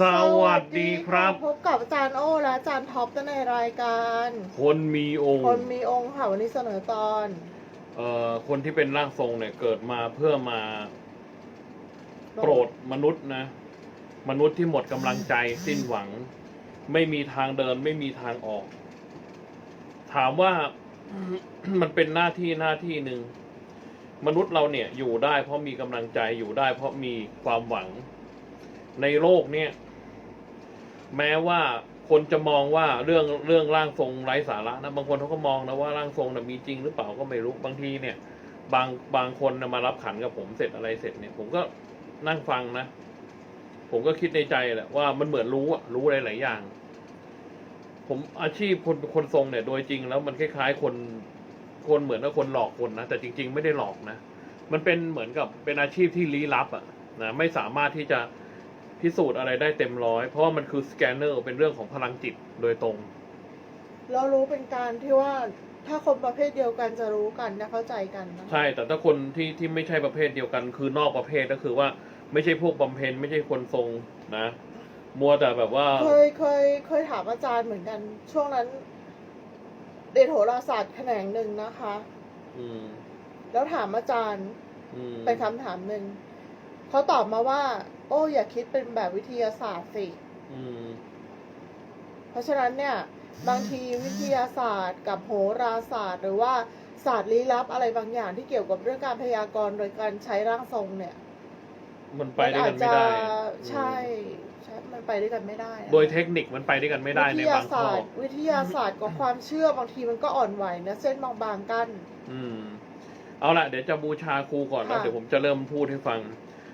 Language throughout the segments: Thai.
สวัสดีครับ พบกับอาจารย์โอ้และอาจารย์ท็อปในรายการ คนมีองค์ คนมีองค์ค่ะวันนี้เสนอตอนเอ่อคนที่เป็นร่างทรงเนี่ยเกิดมาเพื่อมาโปรดมนุษย์นะ มนุษย์ที่หมดกำลังใจสิ้นหวัง ไม่มีทางเดินไม่มีทางออก ถามว่ามันเป็นหน้าที่หน้าที่หนึ่งมนุษย์เราเนี่ยอยู่ได้เพราะมีกำลังใจอยู่ได้เพราะมีความหวังในโลกเนี่ย แม้ว่าคนจะมองว่าเรื่องเรื่องร่างทรงไร้สาระนะบางคนเขาก็มองนะว่าร่างทรงนะมีจริงหรือเปล่าก็ไม่รู้บางทีเนี่ย บางบางคนนะมารับขันกับผมเสร็จอะไรเสร็จเนี่ย ผมก็นั่งฟังนะ ผมก็คิดในใจแหละว่ามันเหมือนรู้อะรู้หลายๆอย่าง ผมอาชีพคนคนทรงเนี่ย โดยจริงแล้วมันคล้ายๆ คนคนเหมือนกับคนหลอกคนนะแต่จริง ๆ ไม่ได้หลอกนะมันเป็นเหมือนกับเป็นอาชีพที่ลี้ลับอะนะไม่สามารถที่จะ พิสูจน์อะไรได้เต็มร้อย เพราะว่ามันคือสแกนเนอร์เป็นเรื่องของพลังจิตโดยตรง เรารู้เป็นการที่ว่าถ้าคนประเภทเดียวกันจะรู้กันจะเข้าใจกันนะใช่ แต่ถ้าคนที่ที่ไม่ใช่ประเภทเดียวกัน คือนอกประเภทก็คือว่าไม่ใช่พวกบำเพ็ญไม่ใช่คนทรงนะ มัวแต่แบบว่า เคยเคยเคยถามอาจารย์เหมือนกัน ช่วงนั้นเรียนโหราศาสตร์แขนงหนึ่งนะคะ อืม แล้วถามอาจารย์อืมเป็นคำถามหนึ่งเขาตอบมาว่า โอ้อย่าคิดเป็นแบบวิทยาศาสตร์สิ อืม เพราะฉะนั้นเนี่ย บางทีวิทยาศาสตร์กับโหราศาสตร์ หรือว่าศาสตร์ลี้ลับอะไรบางอย่างที่เกี่ยวกับเรื่องการพยากรณ์โดยการใช้ร่างทรงเนี่ยมันไปด้วยกันไม่ได้อาจจะอืมใช่ใช่มันไปด้วยกันไม่ได้นะโดยเทคนิคมันไปด้วยกันไม่ได้ในวิทยาบางข้ศาอสตร์ วิทยาศาสตร์กับความเชื่อบางทีมันก็อ่อนไหวนะเส้นบางๆกัน อืม เอาละเดี๋ยวจะบูชาครูก่อนแล้วค่ะ เดี๋ยวผมจะเริ่มพูดให้ฟัง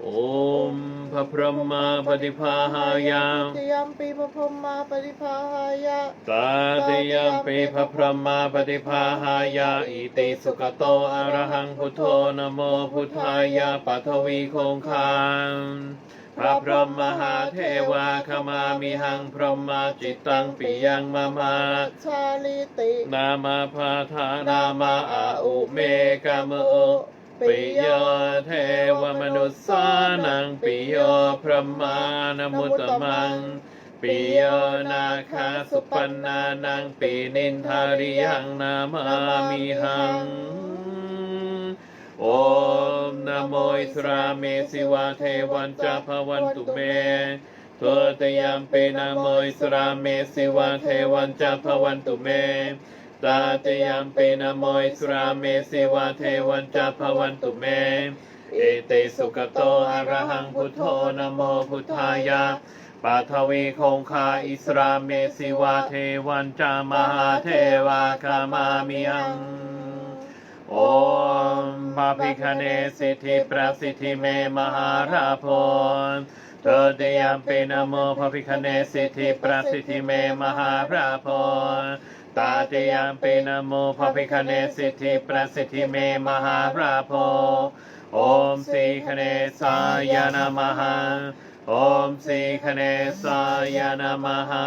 โอมพระพรหมาปฏิภาหายามตยมปีพระพรหมาปฏิภาหายะตาติยมปีพระพรหมาปฏิภาหายาอิติสุกโตอะระหังพุทโธนะโมพุทธายาปัทวีคงคามพระพรหมมหาเทวาขมามิหังพรหมาจิตตังปิยังมามาชาลิติ นามาพาธานามาอาอุเมกามโอ ปิโยเทวมนุสสานังปิโยพระมานมุตตมังปิโยนาคาสุปันนานังปีนินทาริยังนามามิหัง โอมนโมอิสราเมสิวาเทวันจะภวันตุเมเทอตยามเปนะโมอิสราเมสิวาเทวันจะภวันตุเม ตาตยามเปนโมอิสราเมสิวาเทวันจะภวันตุเม เอเตสุกโตอะระหังพุทโธนะโมพุทธายะปัทวีคงคาอิสราเมสิวาเทวันจามหาเทวาคามามิยัง โอมบาพิคเนสิทธิประสิทธิเมมหาราพนเธอเตยามเปนโมพระพิคเนสิทธิประสิทธิเมมหาราพน ตาเตยามเปนโมพระพิคเนสิทธิประสิทธิเมมหาราโพโอมสีคเนสายนามหาโอมสีคเนสายนามหา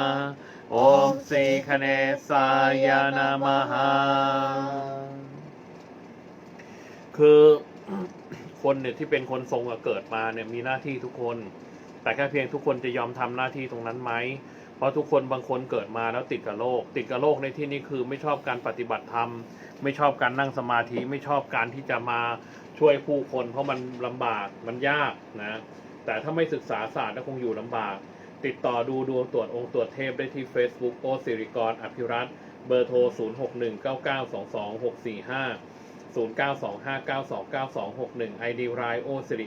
โอมสีคเนสายนามหาคือคนเนี่ยที่เป็นคนทรงอะเกิดมาเนี่ยมีหน้าที่ทุกคน แต่แค่เพียงทุกคนจะยอมทำหน้าที่ตรงนั้นไหม เพราะทุกคนบางคนเกิดมาแล้วติดกับโลก ติดกับโลกในที่นี้คือไม่ชอบการปฏิบัติธรรม ไม่ชอบการนั่งสมาธิไม่ชอบการที่จะมาช่วยผู้คน เพราะมันลำบากมันยากนะ แต่ถ้าไม่ศึกษาศาสตร์ก็คงอยู่ลำบาก ติดต่อดูดวงตรวจองค์ตรวจเทพได้ที่ Facebook โอสิริกรอภิรัตเบอร์โทร 0619922645 0925929261 ID รายโอสิริ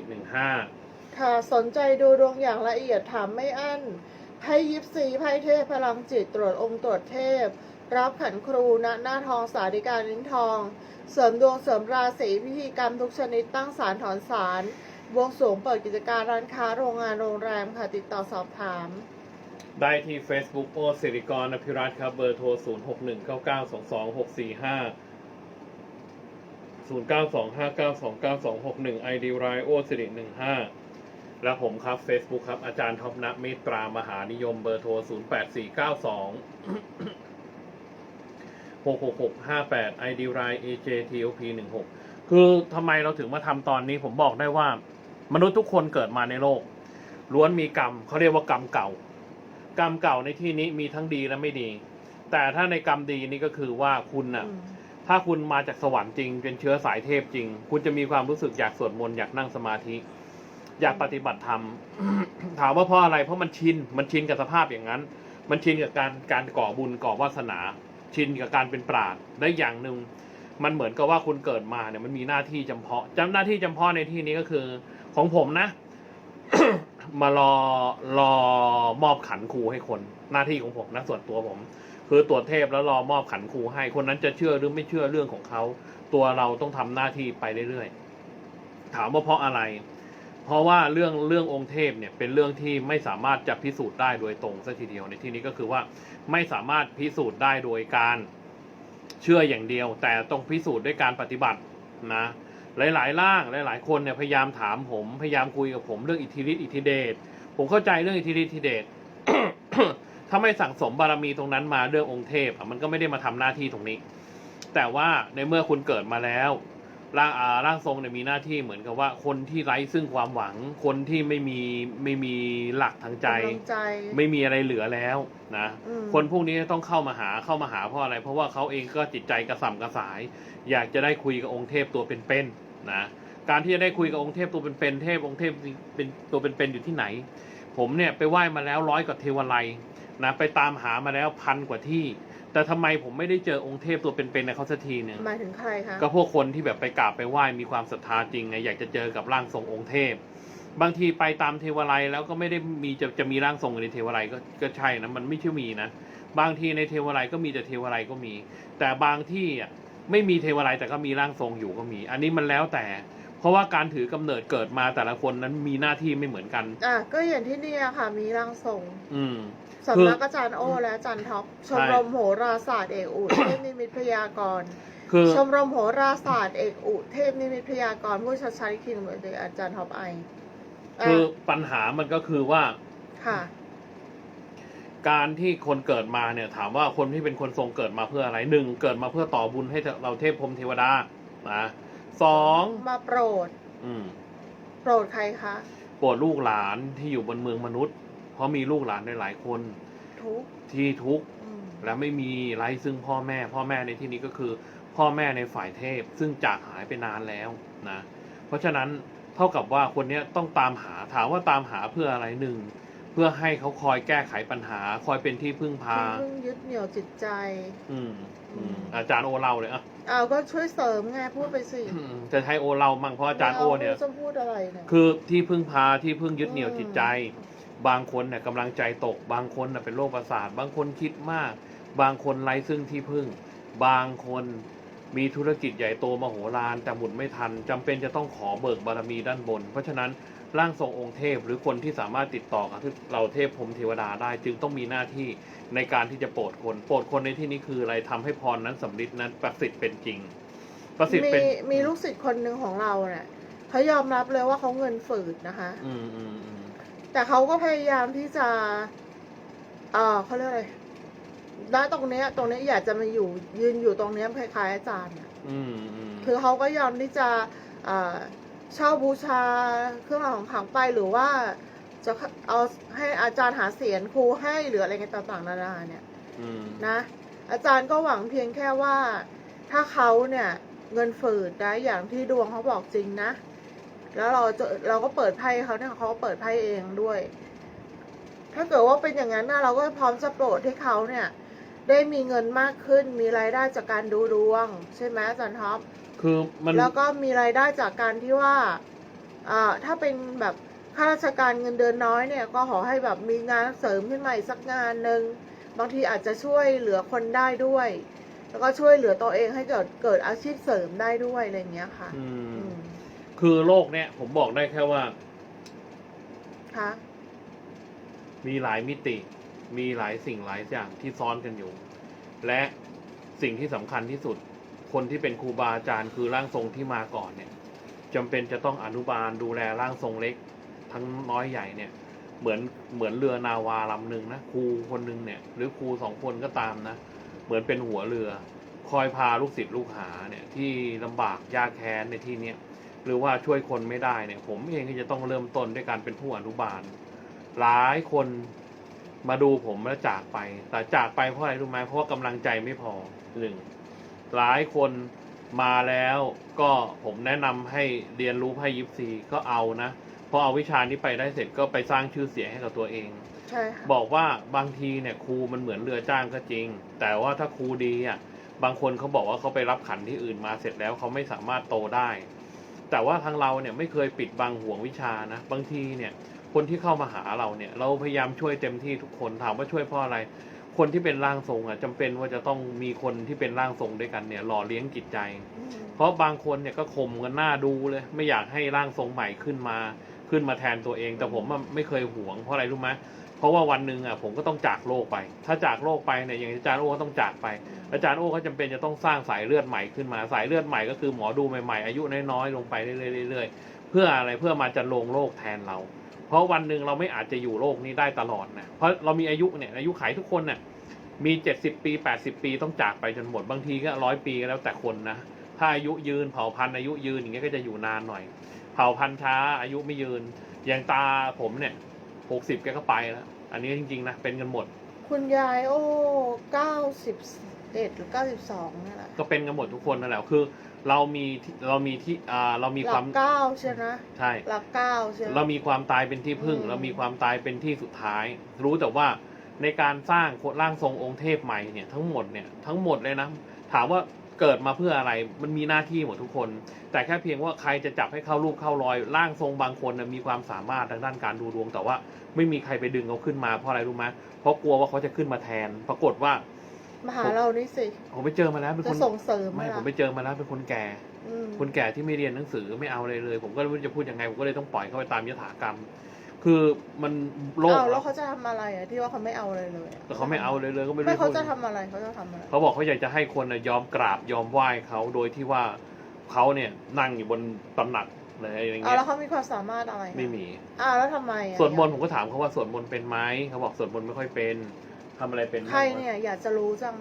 15ค่ะสนใจดูดวงอย่างละเอียดถามไม่อั้น ไพ่ยิปซีไพ่เทพพลังจิตตรวจองค์ตรวจเทพ รับขันครูณหน้าทองสาธิการิ้นทอง เสริมดวงเสริมราศีพิธีกรรมทุกชนิดตั้งศาลถอนศาลบวงสรวงเปิดกิจการร้านค้าโรงงานโรงแรมค่ะติดต่อสอบถาม ได้ที่ Facebook โอสิริกรอภิรัตน์ครับ เบอร์โทร 0619922645 0 9 2 5 9 2 9 2 6 1 ID r i o สิริ15 และผมครับ Facebook ครับ อาจารย์ท็อปนะเมตรามหานิยมเบอร์โทร 0 8 4 9 2 6 6 6 5 8 ID r i AJTOP 16คือทำไมเราถึงมาทำตอนนี้ผมบอกได้ว่า มนุษย์ทุกคนเกิดมาในโลก ล้วนมีกรรมเขาเรียกว่ากรรมเก่า กรรมเก่าในที่นี้มีทั้งดีและไม่ดี แต่ถ้าในกรรมดีนี่ก็คือว่าคุณน่ะอืมถ้าคุณมาจากสวรรค์จริง เป็นเชื้อสายเทพจริง คุณจะมีความรู้สึกอยากสวดมนต์อยากนั่งสมาธิ อยากปฏิบัติธรรม ถามว่าเพราะอะไร เพราะมันชิน มันชินกับสภาพอย่างนั้น มันชินกับการการก่อบุญก่อวาสนา ชินกับการเป็นปราดและอย่างหนึ่งมันเหมือนกับว่าคุณเกิดมาเนี่ยมันมีหน้าที่จำเพาะจำหน้าที่จำเพาะในที่นี้ก็คือ ของผมนะ มารอรอมอบขันครูให้คน หน้าที่ของผมนะส่วนตัวผม คือตรวจเทพแล้วรอมอบขันครูให้คนนั้นจะเชื่อหรือไม่เชื่อเรื่องของเขา ตัวเราต้องทำหน้าที่ไปเรื่อยๆถามว่าเพราะอะไร เพราะว่าเรื่องเรื่ององค์เทพเนี่ยเป็นเรื่องที่ไม่สามารถจะพิสูจน์ได้โดยตรงสัทีเดียวในที่นี้ก็คือว่าไม่สามารถพิสูจน์ได้โดยการเชื่ออย่างเดียว แต่ต้องพิสูจน์ด้วยการปฏิบัตินะหลายๆร่างหลายๆ คนเนี่ยพยายามถามผมพยายามคุยกับผมเรื่องอิทธิฤทธิอิทธิเดชผมเข้าใจเรื่องอิทธิฤทธิอิทธิเดชถ้าไม่สั่งสมบารมีตรงนั้นมาเรื่ององค์เทพมันก็ไม่ได้มาทำหน้าที่ตรงนี้ แต่ว่าในเมื่อคุณเกิดมาแล้ว ร่างอ่าร่างทรงเนี่ยมีหน้าที่เหมือนกับว่าคนที่ไร้ซึ่งความหวัง คนที่ไม่มีไม่มีหลักทางใจ กำลังใจ ไม่มีอะไรเหลือแล้วนะ อืม คนพวกนี้ต้องเข้ามาหาเข้ามาหาเพราะอะไร เพราะว่าเขาเองก็จิตใจกระสับกระส่าย อยากจะได้คุยกับองค์เทพตัวเป็นๆนะ การที่จะได้คุยกับองค์เทพตัวเป็นๆเทพองค์เทพเป็นตัวเป็นๆอยู่ที่ไหน ผมเนี่ยไปไหว้มาแล้วร้อยกว่าเทวไลยนะไปตามหามาแล้วพันกว่าที่ แต่ทำไมผมไม่ได้เจอองค์เทพตัวเป็นๆในเขาสักทีหนึ่งหมายถึงใครคะ ก็พวกคนที่แบบไปกราบไปไหว้มีความศรัทธาจริงไงอยากจะเจอกับร่างทรงองค์เทพ บางทีไปตามเทวไลยแล้วก็ไม่ได้มีจะจะมีร่างทรงอยู่ในเทวไลยก็ก็ใช่นะมันไม่ใช่มีนะบางทีในเทวไลยก็มีแต่เทวไลยก็มี แต่บางที่อะไม่มีเทวไลยแต่ก็มีร่างทรงอยู่ก็มี อันนี้มันแล้วแต่ เพราะว่าการถือกำเนิดเกิดมาแต่ละคนนั้นมีหน้าที่ไม่เหมือนกัน อะก็อย่างที่เนี่ยค่ะ มีร่างทรง อืม สำนักอาจารย์โอและอาจารย์ท็อปชมใช่รมโหราศาสตร์เอกอุเทพนิมิตพยากรณ์คือชมรมโหราศาสตร์เอกอุเทพนิมิตพยากรณ์ผู้ชัดชัยคิงเหมือนอาจารย์ท็อปไออะคือปัญหามันก็คือว่าค่ะการที่คนเกิดมาเนี่ยถามว่าคนที่เป็นคนทรงเกิดมาเพื่ออะไรหนึ่งเกิดมาเพื่อต่อบุญให้เราเทพพรหมเทวดานะสองมาโปรด อืม โปรดใครคะ โปรดลูกหลานที่อยู่บนเมืองมนุษย์ เพราะมีลูกหลานหลายๆคนทุกข์ที่ทุกข์อืมและไม่มีไร้ซึ่งพ่อแม่ พ่อแม่ในที่นี้ก็คือ พ่อแม่ในฝ่ายเทพ ซึ่งจากหายไปนานแล้วนะเพราะฉะนั้นเท่ากับว่าคนเนี้ยต้องตามหาถามว่าตามหาเพื่ออะไรหนึ่งเพื่อให้เขาคอยแก้ไขปัญหา คอยเป็นที่พึ่งพาที่พึ่งยึดเหนี่ยวจิตใจ อืมอืมอาจารย์โอเล่าเลยอะเอาก็ช่วยเสริมไงพูดไปสิอืมจะให้โอเล่ามั่งเพราะอาจารย์โอเนี่ยไม่าจะพูดอะไรเนี่ย คือที่พึ่งพาที่พึ่งยึดเหนี่ยวจิตใจ บางคนเนี่ยกำลังใจตก บางคนน่ะเป็นโรคประสาท บางคนคิดมาก บางคนไร้ซึ่งที่พึ่ง บางคนมีธุรกิจใหญ่โตมโหฬารแต่หมุนไม่ทันจำเป็นจะต้องขอเบิกบารมีด้านบน เพราะฉะนั้นร่างทรงองค์เทพ หรือคนที่สามารถติดต่อกับเราเทพพรหมเทวดาได้ จึงต้องมีหน้าที่ในการที่จะโปรดคนโปรดคนในที่นี้คืออะไรทำให้พรนั้นสำลิดนั้นประสิทธิ์เป็นจริง ประสิทธิ์มีเป็นมีลูกศิษย์คนหนึ่งของเราเนี่ยเขายอมรับเลยว่าเขาเงินฝืดนะคะ อืมอืมอืม แต่เขาก็พยายามที่จะ เอ่อเขาเรียกอะไรณตรงเนี้ย ตรงเนี้ยอยากจะมาอยู่ ยืนอยู่ตรงเนี้ยคล้ายๆอาจารย์อะอืมอืมคือเขาก็ยอมที่จะเอ่อเช่าบูชาเครื่องรางของขลังไปหรือว่า จะเอาให้อาจารย์หาเสียงครูให้หรืออะไรกันต่างๆนานาเนี่ย อืมนะ อาจารย์ก็หวังเพียงแค่ว่า ถ้าเขาเนี่ย เงินฝืดนะอย่างที่ดวงเขาบอกจริงนะ แล้วเราจะเราก็เปิดไพ่เขาเนี่ยเขาก็เปิดไพ่เองด้วย ถ้าเกิดว่าเป็นอย่างนั้นนะเราก็พร้อมจะโปรดให้เขาเนี่ย ได้มีเงินมากขึ้น มีรายได้จากการดูดวง ใช่ไหมอาจารย์ท็อปคือมันแล้วก็มีรายได้จากการที่ว่าอ่าถ้าเป็นแบบข้าราชการเงินเดือนน้อยเนี่ย ก็ขอให้แบบมีงานเสริมขึ้นมาอีกสักงานหนึ่งบางทีอาจจะช่วยเหลือคนได้ด้วย แล้วก็ช่วยเหลือตัวเองให้เกิดเกิดอาชีพเสริมได้ด้วยอะไรอย่างเงี้ยค่ะ อืมอืม คือโลกเนี้ยผมบอกได้แค่ว่า ค่ะมีหลายมิติ มีหลายสิ่งหลายอย่างที่ซ้อนกันอยู่ และสิ่งที่สำคัญที่สุด คนที่เป็นครูบาอาจารย์คือร่างทรงที่มาก่อนเนี่ยจำเป็นจะต้องอนุบาลดูแลร่างทรงเล็ก ทั้งน้อยใหญ่เนี่ย เหมือนเหมือนเรือนาวาลำหนึ่งนะครูคนหนึ่งเนี่ย หรือครูสองคนก็ตามนะ เหมือนเป็นหัวเรือ คอยพาลูกศิษย์ลูกหาเนี่ยที่ลำบากยากแค้นในที่เนี้ย หรือว่าช่วยคนไม่ได้เนี่ยผมเองก็จะต้องเริ่มต้นด้วยการเป็นผู้อนุบาล หลายคนมาดูผมแล้วจากไป แต่จากไปเพราะอะไรรู้ไหมเพราะว่ากำลังใจไม่พอหนึ่งหลายคนมาแล้วก็ผมแนะนำให้เรียนรู้ไพ่ยิปซีก็เอานะพอเอาวิชานี้ไปได้เสร็จก็ไปสร้างชื่อเสียงให้กับตัวเองใช่ค่ะบอกว่าบางทีเนี่ยครูมันเหมือนเรือจ้างก็จริง แต่ว่าถ้าครูดีอะบางคนเขาบอกว่าเขาไปรับขันที่อื่นมาเสร็จแล้วเขาไม่สามารถโตได้ แต่ว่าทางเราเนี่ยไม่เคยปิดบังห่วงวิชานะ บางทีเนี่ยคนที่เข้ามาหาเราเนี่ย เราพยายามช่วยเต็มที่ทุกคนถามว่าช่วยเพราะอะไร คนที่เป็นร่างทรงอะจำเป็นว่าจะต้องมีคนที่เป็นร่างทรงด้วยกันเนี่ยหล่อเลี้ยงจิตใจอืมเพราะบางคนเนี่ยก็ข่มกันหน้าดูเลย ไม่อยากให้ร่างทรงใหม่ขึ้นมาขึ้นมาแทนตัวเอง แต่ผมอะไม่เคยหวงเพราะอะไรรู้ไหม เพราะว่าวันหนึ่งอะผมก็ต้องจากโลกไป ถ้าจากโลกไปเนี่ยอย่างอาจารย์โอ้ก็ต้องจากไป อาจารย์โอ้เขาจำเป็นจะต้องสร้างสายเลือดใหม่ขึ้นมา สายเลือดใหม่ก็คือหมอดูใหม่ๆ อายุน้อยๆลงไปเรื่อยๆเพื่ออะไรเพื่อมาจะลงโลกแทนเรา เพราะวันหนึ่งเราไม่อาจจะอยู่โลกนี้ได้ตลอดนะ เพราะเรามีอายุเนี่ยอายุไขทุกคนเนี่ยมีเจ็ดสิบปีแปดสิบปีต้องจากไปจนหมดบางทีก็ร้อยปีก็แล้วแต่คนนะ ถ้าอายุยืนเผ่าพันธุ์อายุยืนอย่างเงี้ยก็จะอยู่นานหน่อย เผ่าพันธุ์ช้าอายุไม่ยืนอย่างตาผมเนี่ย หกสิบแกก็ไปแล้ว อันนี้จริง ๆ นะ เป็นกันหมด คุณยายโอ้เก้าสิบเอ็ดหรือเก้าสิบสองนี่แหละก็เป็นกันหมดทุกคนนั่นแหละคือ เรามีที่เรามีที่อ่าเรามีหคลัวามกเก้าใช่ไหมใช่ หลักเก้าใช่ไหม เรามีความตายเป็นที่พึ่ง อืม เรามีความตายเป็นที่สุดท้าย รู้แต่ว่าในการสร้างโคร่างทรงองค์เทพใหม่เนี่ยทั้งหมดเนี่ยทั้งหมดเลยนะ ถามว่า เกิดมาเพื่ออะไร มันมีหน้าที่หมดทุกคน แต่แค่เพียงว่าใครจะจับให้เข้ารูปเข้ารอย ร่างทรงบางคนนะมีความสามารถทางด้านการดูดวง แต่ว่าไม่มีใครไปดึงเขาขึ้นมาเพราะอะไรรู้ไหมเพราะกลัวว่าเขาจะขึ้นมาแทน ปรากฏว่า มาหาเรานี่สิ ผมไปเจอมาแล้วเป็นจะคนส่งเสริมไม่ล่ะผมไปเจอมาแล้วเป็นคนแก่ อืม คนแก่ที่ไม่เรียนหนังสือไม่เอาเลยเลย ผมก็ไม่รู้จะพูดยังไงผมก็เลยต้องปล่อยเขาไปตามยถากรรม คือมันโลกอ้าวแล้วเขาจะทำอะไรอะที่ว่าเขาไม่เอาเลยเลยอะแต่เขาไม่เอาเลยเลยก็ไม่รู้ไม่จะเขาพูดจะทำอะไรเขาจะทำอะไรเขาบอกเขาอยากจะให้คนน่ะยอมกราบยอมไหว้เขาโดยที่ว่าเขาเนี่ยนั่งอยู่บนตำหนักอะไรอย่างอ้าวเงี้แล้ยวเขามีความสามารถอะไรอะไม่มี อ้าวแล้วทำไมอะสวดมนต์ผมก็ถามเขาว่าสวดมนต์เป็นไหมเขาบอกสวดมนต์ไม่ค่อยเป็นทำอะไรเป็นใครเนี่ยอยากจะรู้จัง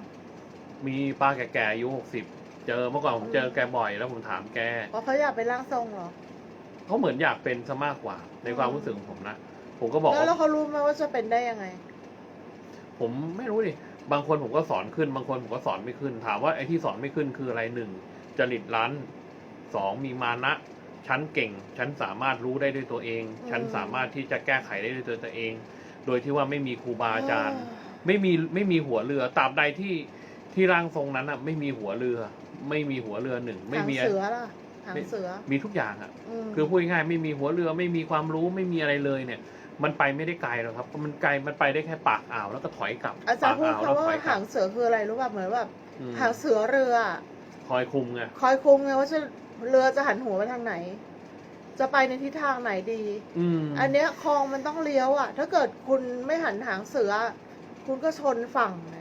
มีป้าแก่ๆอายุหกสิบเจอเมื่อก่อนผมเจอแกบ่อยแล้วผมถามแก เพราะเขาอยากเป็นร่างทรงเหรอ เขาเหมือนอยากเป็นซะมากกว่า ในความรู้สึกของผมนะผมก็บอกแล้วว่า แล้วเขารู้ไหมว่าจะเป็นได้ยังไง ผมไม่รู้ดิ บางคนผมก็สอนขึ้น บางคนผมก็สอนไม่ขึ้น ถามว่าไอ้ที่สอนไม่ขึ้นคืออะไรหนึ่งจริตรั้นสองมีมานะ ฉันเก่ง ฉันสามารถรู้ได้ด้วยตัวเอง อืม ฉันสามารถที่จะแก้ไขได้ด้วยตัวเอง โดยที่ว่าไม่มีครูบาอาจารย์ ไม่มีไม่มีหัวเรือตราบใดที่ที่ร่างทรงนั้นอะ ไม่มีหัวเรือ ไม่มีหัวเรือหนึ่ง ไม่หางมีเสือล่ะ หางเสือ มีทุกอย่างอะ มคือพูดง่ายๆไม่มีหัวเรือไม่มีความรู้ไม่มีอะไรเลยเนี่ย มันไปไม่ได้ไกลหรอกครับเพราะมันไกลมันไปได้แค่ปากอ่าวแล้วก็ถอยกลับอาจารย์พูดปกอ่วแล้วคำว่าถอยกลัหาบงเสือคืออะไรรู้ป่ะเหมือนแบบอืมหางเสือเรือคอยคุมไงคอยคุมไงว่าจะเรือจะหันหัวไปทางไหน จะไปในทิศทางไหนดี อืมอันเนี้ยคลองมันต้องเลี้ยวอะ ถ้าเกิดคุณไม่หันหางเสือ คุณก็ชนฝั่งไง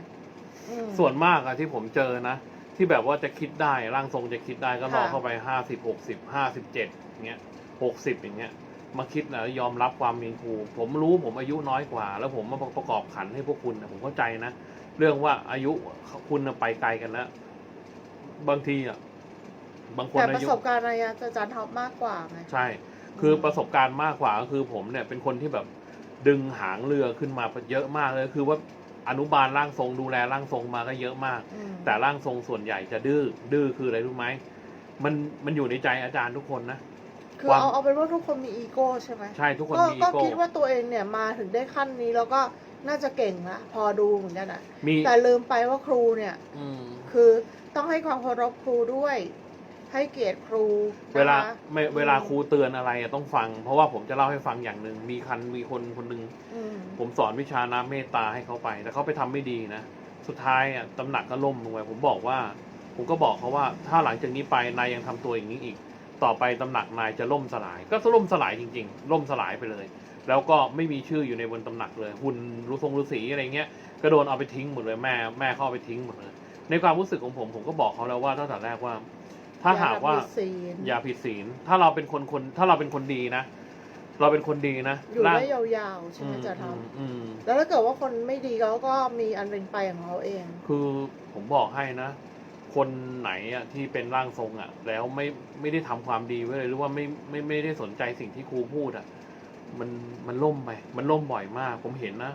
อืมส่วนมากอะที่ผมเจอนะ ที่แบบว่าจะคิดได้ร่างทรงจะคิดได้ก็รอค่ะเข้าไปห้าสิบหกสิบห้าสิบเจ็ดเงี้ยหกสิบอย่างเงี้ยมาคิดนะยอมรับความมีครู ผมรู้ผมอายุน้อยกว่า แล้วผมมาประกอบขันให้พวกคุณนะผมเข้าใจนะ เรื่องว่าอายุคุณน่ะไปไกลกันแล้วบางทีอะบางคนแต่ปอาระยุสบการณ์อะไรอะอาจารย์ท็อปมากกว่าไงใช่ คือประสบการณ์มากกว่าก็คือผมเนี่ยเป็นคนที่แบบดึงหางเรือขึ้นมาเยอะมากเลยคือว่า อนุบาลร่างทรงดูแลร่างทรงมาก็เยอะมาก อืมแต่ร่างทรงส่วนใหญ่จะดื้อดื้อคืออะไรรู้ไหมมันมันอยู่ในใจอาจารย์ทุกคนนะ คือความ เอาเอาเป็นว่าทุกคนมีอีโก้ใช่ไหมใช่ทุกคนก็มีอีก็โก้คิดว่าตัวเองเนี่ยมาถึงได้ขั้นนี้แล้วก็น่าจะเก่งละพอดูเหมือนกันอะมีแต่ลืมไปว่าครูเนี่ย อืม คือต้องให้ความเคารพครูด้วย ให้เกียรติครูนะคะเวลาไม่อืมเวลาครูเตือนอะไรอะต้องฟัง เพราะว่าผมจะเล่าให้ฟังอย่างหนึ่งมีคันมีคนคนหนึ่งอืมผมสอนวิชาน้ำเมตตาให้เขาไป แต่เขาไปทำไม่ดีนะ สุดท้ายอะตำหนักก็ล่มลงไปผมบอกว่า ผมก็บอกเขาว่า ถ้าหลังจากนี้ไปนายยังทำตัวอย่างนี้อีก ต่อไปตำหนักนายจะล่มสลาย ก็ล่มสลายจริง ๆ ล่มสลายไปเลย แล้วก็ไม่มีชื่ออยู่ในบนตำหนักเลย หุ่นรูทรงฤาษีอะไรเงี้ยก็โดนเอาไปทิ้งหมดเลยแม่แม่เขาเอาไปทิ้งหมดเลย ในความรู้สึกของผมผมก็บอกเขาแล้วว่าตั้งแต่แรกว่า ถ้าหากว่าอย่ผิดศีลอย่าผิดศีล ถ้าเราเป็นคนคนถ้าเราเป็นคนดีนะ เราเป็นคนดีนะอยู่ร่างได้ยาวๆใช่ไหมจะทอืมอืมำแล้วถ้าเกิดว่าคนไม่ดีเขาก็มีอันเป็นไปของเขาเอง คือผมบอกให้นะ คนไหนอะที่เป็นร่างทรงอะแล้วไม่ไม่ได้ทำความดีไว้เลยหรือว่าไม่ไม่ไม่ได้สนใจสิ่งที่ครูพูดอะมันมันล่มไปมันล่มบ่อยมาก ผมเห็นนะ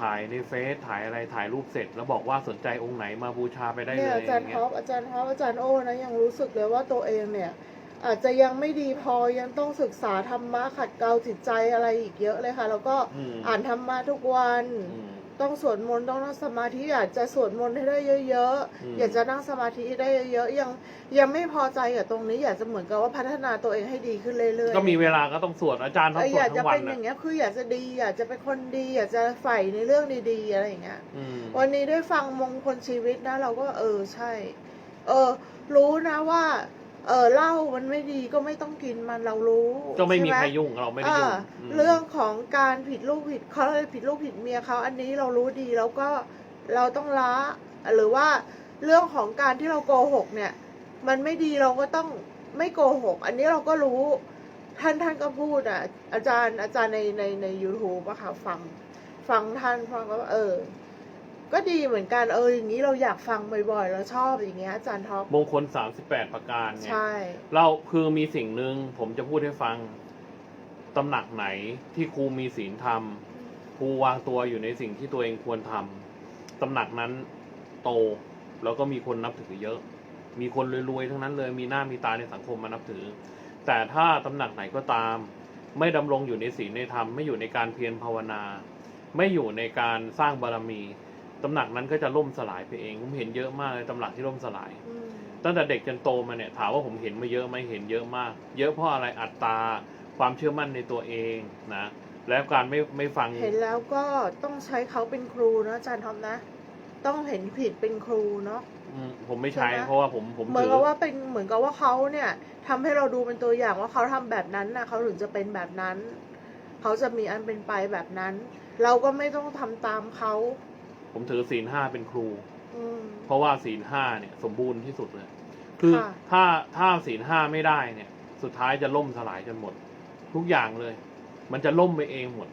ถ่ายในเฟซถ่ายอะไรถ่ายรูปเสร็จ แล้วบอกว่าสนใจองค์ไหนมาบูชาไปได้เนี่เลยยอาจารย์อย่างท็เงี้อยปอาจารย์ท็อปอาจารย์โอ้นะยังรู้สึกเลยว่าตัวเองเนี่ย อาจจะยังไม่ดีพอยังต้องศึกษาธรรมะขัดเกลาจิตใจอะไรอีกเยอะเลยค่ะ แล้วก็อืมอ่านธรรมะทุกวัน อืม ต้องสวดมนต์ต้องนั่งสมาธิอยากจะสวดมนต์ให้ได้เยอะอืมๆอยากจะนั่งสมาธิให้ได้เยอะๆยังยังไม่พอใจกับตรงนี้อยากจะเหมือนกับว่าพัฒนาตัวเองให้ดีขึ้นเรื่อยๆก็มีเวลาก็ต้องสวดอาจารย์เอต้องอสวอดยากจะทั้งวัเป็นนอนะย่างเงี้ยคืออยากจะดีอยากจะเป็นคนดี อยากจะใฝ่ในเรื่องดีๆอะไรอย่างเงี้ยอืมวันนี้ได้ฟังมงคลชีวิตนะ เราก็เออใช่ เออ รู้นะว่า เออเหล้ามันไม่ดีก็ไม่ต้องกินมันเรารู้ก็ไม่มีช่หใครยุ่งเราไม่ได้ยุ่งอ่ามเรื่องของการผิดลูกผิดเขาเลยผิดลูกผิดเมียเขาอันนี้เรารู้ดีแล้วก็เราต้องละหรือว่าเรื่องของการที่เราโกหกเนี่ย มันไม่ดีเราก็ต้องไม่โกหก อันนี้เราก็รู้ท่านท่านก็พูดอะ อาจารย์อาจารย์ในในในยูทูบอะค่ะฟัง ฟังท่านฟังแล้วเออ ก็ดีเหมือนกันเอออย่างนี้เราอยากฟังบ่อยๆ เราชอบอย่างเงี้ยอาจารย์ท็อปมงคลสามสิบแปดประการเนี่ยใช่ เราคือมีสิ่งหนึ่งผมจะพูดให้ฟังตำหนักไหนที่ครูมีศีลธรรมครูวางตัวอยู่ในสิ่งที่ตัวเองควรทำตำหนักนั้นโตแล้วก็มีคนนับถือเยอะ มีคนรวยๆทั้งนั้นเลยมีหน้ามีตาในสังคมมานับถือ แต่ถ้าตำหนักไหนก็ตาม ไม่ดำรงอยู่ในศีลในธรรมไม่อยู่ในการเพียรภาวนา ไม่อยู่ในการสร้างบารมี ตำหนักนั้นก็จะล่มสลายไปเองผมเห็นเยอะมากเลยตำหนักที่ล่มสลาย อืมตั้งแต่เด็กจนโตมาเนี่ยถามว่าผมเห็นมาเยอะไหมเห็นเยอะมาก เยอะเพราะอะไรอัตตราความเชื่อมั่นในตัวเองนะแล้วการไม่ไม่ฟัง เห็นแล้วก็ต้องใช้เขาเป็นครูนะอาจารย์ท็อปนะ ต้องเห็นผิดเป็นครูเนาะ อืมผมไม่ใช้ใช่ไหม เพราะว่าผมผมเหมือนถือกับว่าเป็นเหมือนกับว่าเขาเนี่ยทำให้เราดูเป็นตัวอย่างว่าเขาทำแบบนั้นนะเขาถึงจะเป็นแบบนั้น เขาจะมีอันเป็นไปแบบนั้น เราก็ไม่ต้องทำตามเขา ผมถือศีลห้าเป็นครู อืม เพราะว่าศีลห้าเนี่ยสมบูรณ์ที่สุดเลย คือค่ะ ถ้าถ้าศีลห้าไม่ได้เนี่ย สุดท้ายจะล่มสลายจนหมด ทุกอย่างเลย มันจะล่มไปเองหมด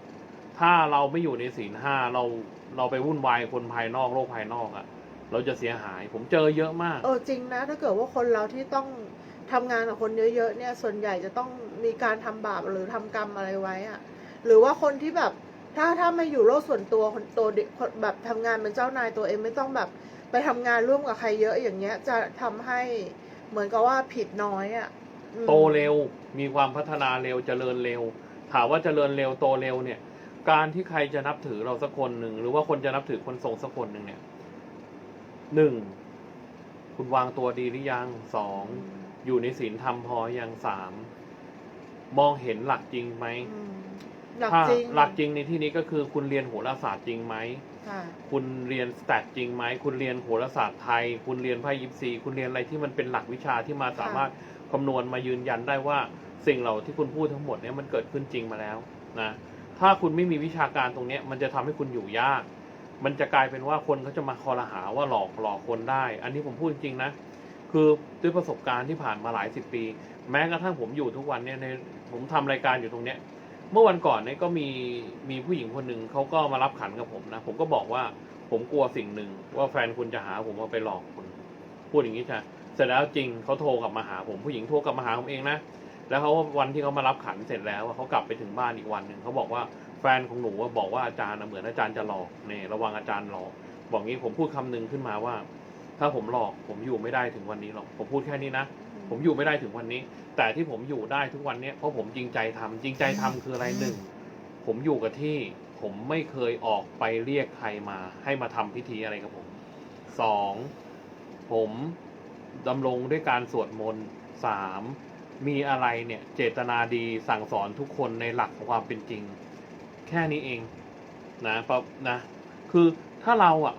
ถ้าเราไม่อยู่ในศีลห้าเราเราไปวุ่นวายคนภายนอกโลกภายนอกอะ่ะเราจะเสียหาย ผมเจอเยอะมาก เออจริงนะ ถ้าเกิดว่าคนเราที่ต้องทำงานกับคนเยอะๆเนี่ย ส่วนใหญ่จะต้องมีการทำบาปหรือทำกรรมอะไรไว้อะหรือว่าคนที่แบบ ถ้าถ้าไม่อยู่โลกส่วนตัวคนตัวเด็กคนแบบทำงานเป็นเจ้านายตัวเองไม่ต้องแบบไปทำงานร่วมกับใครเยอะอย่างเงี้ย จะทำให้เหมือนกับว่าผิดน้อยอะ่ะอืมโตเร็ว มีความพัฒนาเร็วเจริญเร็ว ถามว่าเจริญเร็วโตเร็วเนี่ย การที่ใครจะนับถือเราสักคนหนึ่ง หรือว่าคนจะนับถือคนทรงสักคนหนึ่งเนี่ยหนึ่งคุณวางตัวดีหรือยังสองอยู่ในศีลธรรมพอยังสามมองเห็นหลักจริงไหม อืม หลักถ้าจริงหลักจริงในที่นี้ก็คือคุณเรียนโหราศาสตร์จริงไหม ค่ะ คุณเรียนสแตทจริงไหม คุณเรียนโหราศาสตร์ไทย คุณเรียนไพ่ยิปซี คุณเรียนอะไรที่มันเป็นหลักวิชาที่มาสามารถคำนวณมายืนยันได้ว่าสิ่งเหล่าที่คุณพูดทั้งหมดเนี่ยมันเกิดขึ้นจริงมาแล้วนะ ถ้าคุณไม่มีวิชาการตรงเนี้ยมันจะทำให้คุณอยู่ยาก มันจะกลายเป็นว่าคนเขาจะมาคอรหาว่าหลอกหลอกคนได้ อันนี้ผมพูดจริงๆนะ คือด้วยประสบการณ์ที่ผ่านมาหลายสิบปี แม้กระทั่งผมอยู่ทุกวันเนี่ยในผมทำรายการอยู่ตรงเนี้ย เมื่อวันก่อนเนี่ยก็มีมีผู้หญิงคนหนึ่งเขาก็มารับขันกับผมนะ ผมก็บอกว่าผมกลัวสิ่งหนึ่งว่าแฟนคุณจะหาผมว่าไปหลอกคุณพูดอย่างนี้ใช่เสร็จแล้วจริงเขาโทรกลับมาหาผมผู้หญิงโทรกลับมาหาผมเองนะแล้วเขาวันที่เขามารับขันเสร็จแล้วเขากลับไปถึงบ้านอีกวันหนึ่งเขาบอกว่าแฟนของหนูบอกว่าอาจารย์เหมือนอาจารย์จะหลอกเนี่ยระวังอาจารย์หลอก บอกงี้ผมพูดคำหนึ่งขึ้นมาว่า ถ้าผมหลอกผมอยู่ไม่ได้ถึงวันนี้หรอกผมพูดแค่นี้นะ ผมอยู่ไม่ได้ถึงวันนี้ แต่ที่ผมอยู่ได้ทุกวันเนี้ยเพราะผมจริงใจทำจริงใจทำคืออะไรหนึ่งผมอยู่กับที่ผมไม่เคยออกไปเรียกใครมา ให้มาทำพิธีอะไรกับผมสองผมดำรงด้วยการสวดมนต์สามมีอะไรเนี่ยเจตนาดีสั่งสอนทุกคนในหลักของความเป็นจริง แค่นี้เองนะปะนะคือถ้าเราอะ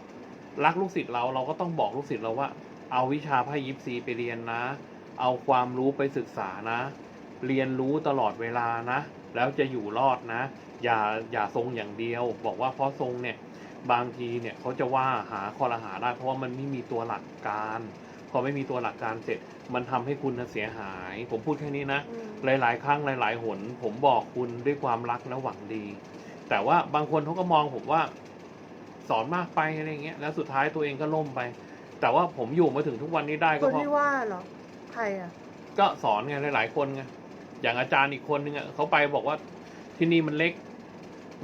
รักลูกศิษย์เราเราก็ต้องบอกลูกศิษย์เราว่า เอาวิชาไพ่ยิปซีไปเรียนนะ เอาความรู้ไปศึกษานะ เรียนรู้ตลอดเวลานะ แล้วจะอยู่รอดนะ อย่าอย่าทรงอย่างเดียว บอกว่าเพราะทรงเนี่ยบางทีเนี่ยเขาจะว่าหาคอรหาได้เพราะว่ามันไม่มีตัวหลักการพอไม่มีตัวหลักการเสร็จ มันทำให้คุณน่ะเสียหาย ผมพูดแค่นี้นะอืมหลาย ๆ ครั้งหลาย ๆ หน ผมบอกคุณด้วยความรักและหวังดี แต่ว่าบางคนเขาก็มองผมว่า สอนมากไปอะไรเงี้ยแล้วสุดท้ายตัวเองก็ล่มไป แต่ว่าผมอยู่มาถึงทุกวันนี้ได้คก็นเพราะที่ว่าเหรอ ใครอะ ก็สอนไงหลาย ๆ คนไงอย่างอาจารย์อีกคนนึงอะเขาไปบอกว่าที่นี่มันเล็ก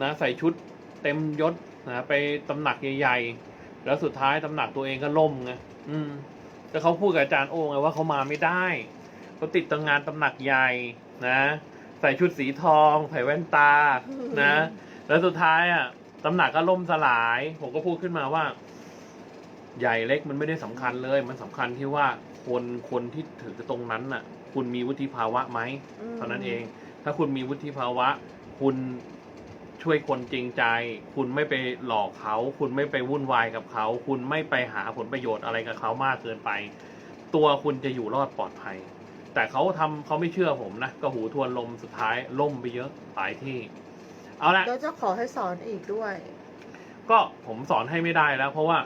นะ ใส่ชุดเต็มยศนะไปตำหนักใหญ่ๆแล้วสุดท้ายตำหนักตัวเองก็ล่มไงอืมแต่เขาพูดกับอาจารย์โอ้ไงว่าเขามาไม่ได้เขาติดตังงานตำหนักใหญ่นะ ใส่ชุดสีทอง ใส่แว่นตานะ แล้วสุดท้ายอะตำหนักก็ล่มสลาย ผมก็พูดขึ้นมาว่า ใหญ่เล็กมันไม่ได้สำคัญเลย มันสำคัญที่ว่าคนคนที่ถือตรงนั้นน่ะ คุณมีวุฒิภาวะไหมอืมเท่านั้นเอง ถ้าคุณมีวุฒิภาวะ คุณช่วยคนจริงใจ คุณไม่ไปหลอกเขา คุณไม่ไปวุ่นวายกับเขา คุณไม่ไปหาผลประโยชน์อะไรกับเขามากเกินไป ตัวคุณจะอยู่รอดปลอดภัย แต่เขาทำเขาไม่เชื่อผมนะก็หูทวนลมสุดท้ายล่มไปเยอะหลายที่ เอาละแล้วจะขอให้สอนอีกด้วย ก็ผมสอนให้ไม่ได้แล้ว เพราะว่า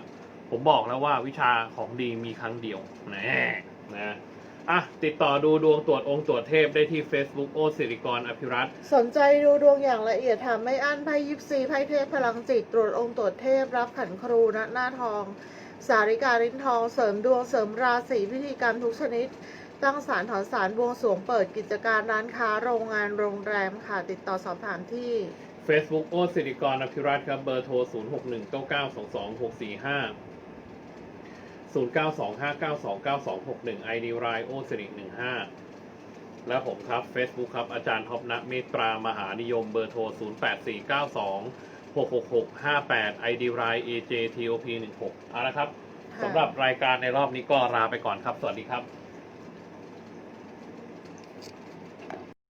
ผมบอกแล้วว่าวิชาของดีมีครั้งเดียวแน่นะอะติดต่อดูดวงตรวจองค์ตรวจเทพได้ที่ Facebook โอสิริกรอภิรัตน์สนใจดูดวงอย่างละเอียดถามไม่อั้นไพ่ยิปซีไพ่เทพพลังจิต ตรวจองค์ตรวจเทพรับขันครูณหน้าทอง สาริกาลิ้นทอง เสริมดวงเสริมราศีพิธีกรรมทุกชนิด ตั้งสารถอนสารบวงสรวงเปิดกิจการร้านค้าโรงงานโรงแรมค่ะ ติดต่อสอบถามที่ Facebook โอสิริกรอภิรัตน์ครับเบอร์โทร 0 6 1 9 9 2 2 6 4 5 0 9 2 5 9 2 9 2 6 1 ID รายโอสิริ15 และผมครับ Facebook ครับ อาจารย์ท็อปนะเมตตามหานิยมเบอร์โทร 0 8 4 9 2 6 6 6 5 8 ID ราย AJTOP 16 เอาละครับค่ะสำหรับรายการในรอบนี้ก็ลาไปก่อนครับ สวัสดีครับ